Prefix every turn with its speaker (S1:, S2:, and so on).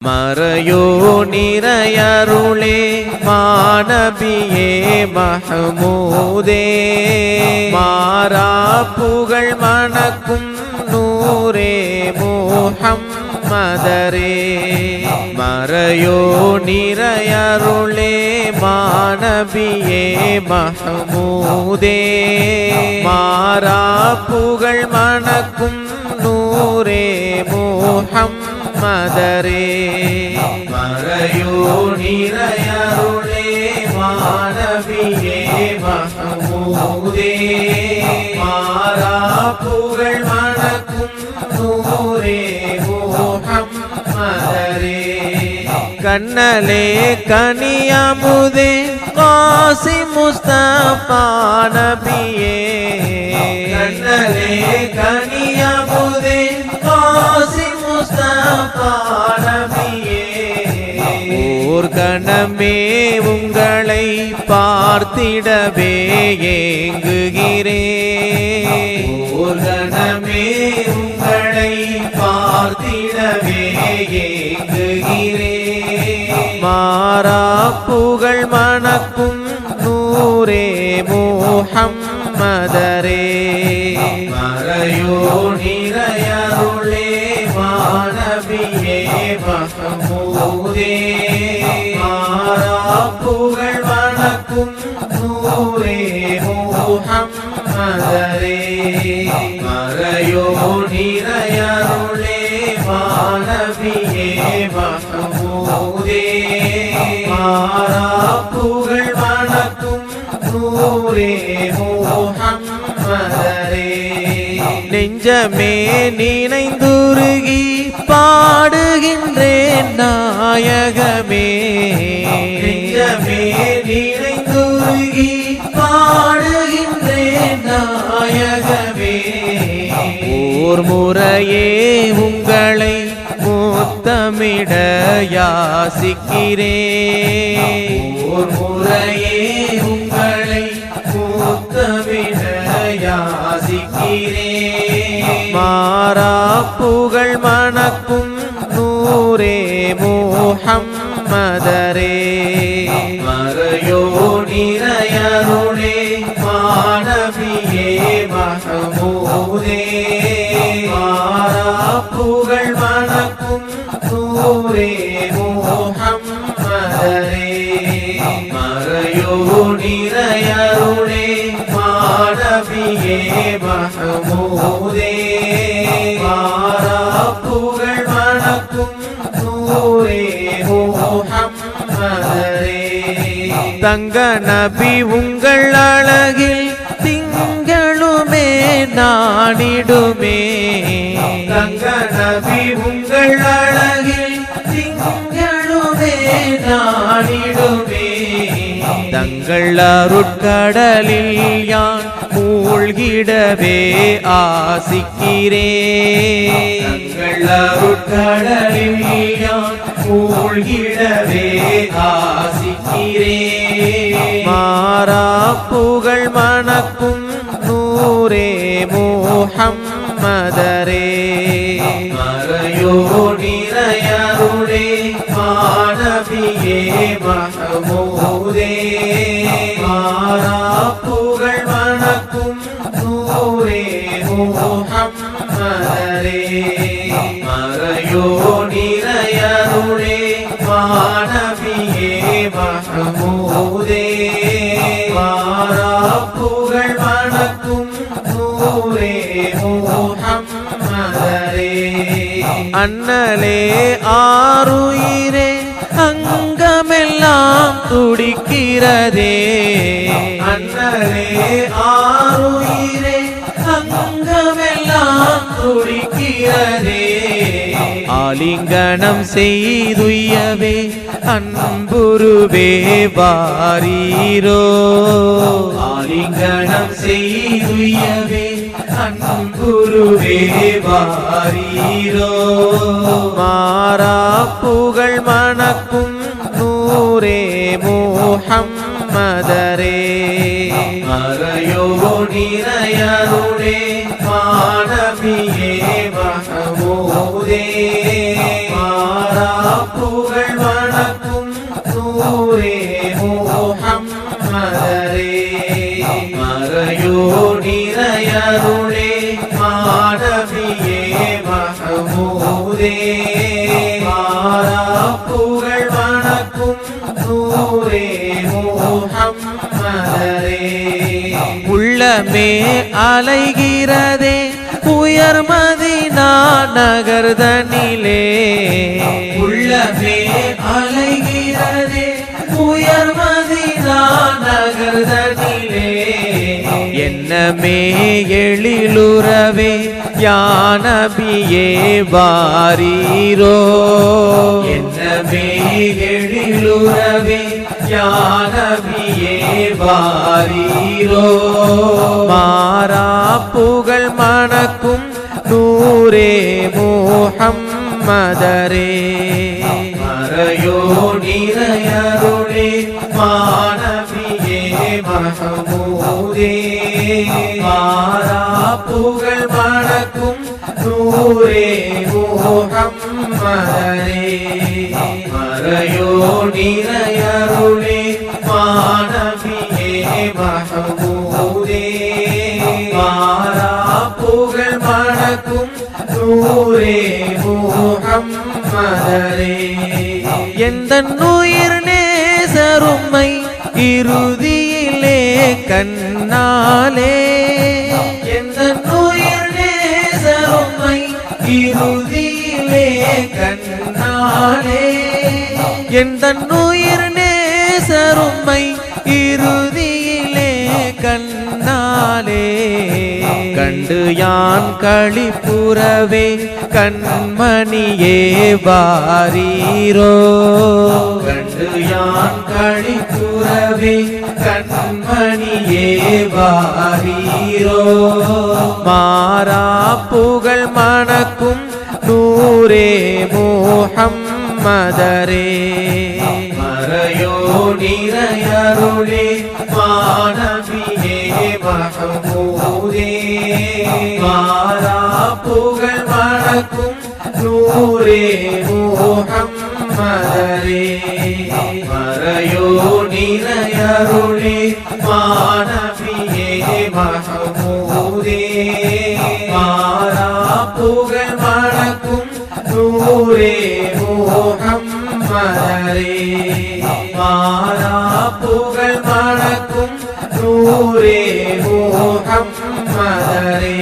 S1: மறையோ நிறையருளே மாணபியே மஹமூதே மாறா புகழ் மணக்கும் நூரே மோகம் மதரே மறையோ நிறையருளே மாணபியே மஹமூதே மாறா புகழ் மணக்கும் நூரே மோகம் முஹம்மதரே மறையோ நிறையருளே மாணவியே மஹமூதே மாறா புகழ் மணக்கும் நூரே முஹம்மதரே கண்ணலே கனியமுதே காசி முஸ்தபா நபியே கணமே உங்களை பார்த்திடவே ஏங்குகிறேன். ஓர் கணமே உங்களை பார்த்திடவே ஏங்குகிறேன். மாறா புகழ் மணக்கும் நூரே முஹம்மதரே. மறையோ நிறையருளே மாணவியே மஹமூதே மாறா புகழ் வணக்கும் நூரே முஹம்மதரே மறையோ நிறையருளே மாணவியே மஹமூதே மாறா புகழ் வணக்கும் நூரே முஹம்மதரே நெஞ்சமே நினைந்துருகி பாடுகின்றேன் நாயகமே நெஞ்சமே நினைந்துருகி பாடுகின்றேன் நாயகமே ஓர் முறையே உங்களை முத்தமிட யாசிக்கிறேன். ஓர் முறையே உங்களை முத்தமிட மாறா புகழ் மணக்கும் நூரே முஹம்மதரே. மறையோ தங்க நபி உங்கள் அழகில் திங்களுமே நாடிடுமே. தங்க நபி உங்கள் அழகில் திங்களுமே நாடிடுமே. தங்கள் அருட்கடலில் யான் மூழ்கிடவே அருட்கடலில் யான் மூழ்கிடவே ஆசிக்கிறேன் மாறா புகழ் மணக்கும் நூரே முஹம்மதரே. மறையோ நிறையருளே மாணவியே மஹமூதே மாறா புகழ் முஹம்மதரே மறையோ நிறையருளே மாணவியே மஹமூதே மாறா புகழ் மணக்கும் நூரே முஹம்மதரே அண்ணலே ஆறுயிரே அங்கமெல்லாம் துடிக்கிறதே. ஆலிங்கனம் செய்துயவே அன்புருவே வாரீரோ. ஆலிங்கனம் செய்துயவே அன்புருவே வாரீரோ. மாறா புகழ் மணக்கும் நூரே மோஹம் மதரே மறையோ நிறையருள் மாணவியே புகழ் வணக்கும் நூரே முஹம்மதரே மறையோ மாணவியே மஹமூதே புகழ் வணக்கும் நூரே முஹம்மதரே
S2: உள்ளமே அலைகிறதே உயர் மதினா நகர்தனிலே.
S1: உள்ளமே அலைகிறதே. உயர் மதினா நகர்தனிலே.
S2: என்னமே எழிலுறவே யானபியே வாரீரோ.
S1: என்னமே எழிலுறவே யானவியே வாரீரோ.
S2: மாறா மணக்கும் நூரே மோஹம்மதரே.
S1: மறையோ நிறையருளே மாணவியே மகமூதே. மாறா புகழ் மணக்கும் நூரே முஹம்மதரே. மறையோ நிறையருளே மாணவியே மகமூதே. மாறா புகழ் மணக்கும் நூரே முஹம்மதரே
S2: எந்த உயிர் நேசருமை இறுதியிலே கண்ணாலே.
S1: எந்த உயிர் நேசருமை இறுதியிலே கண்ணாலே.
S2: எந்த உயிர் நேசருமை கண்டு யான் களிப்புறவே கண்மணியே வாரீரோ?
S1: கண்டு யான் களிப்புறவே கண்மணியே வாரீரோ?
S2: மாறா புகழ் மணக்கும் நூரே முஹம்மதரே.
S1: மறையோ நிறையருளே மகமூதே மாறா புகழ் மணக்கும் நூரே முஹம்மதரே மறையோ நிறையருளே மாணவியே மகமூதே. மாறா புகழ் நூரே மாறா புகழ் நூரே முஹம்மதரே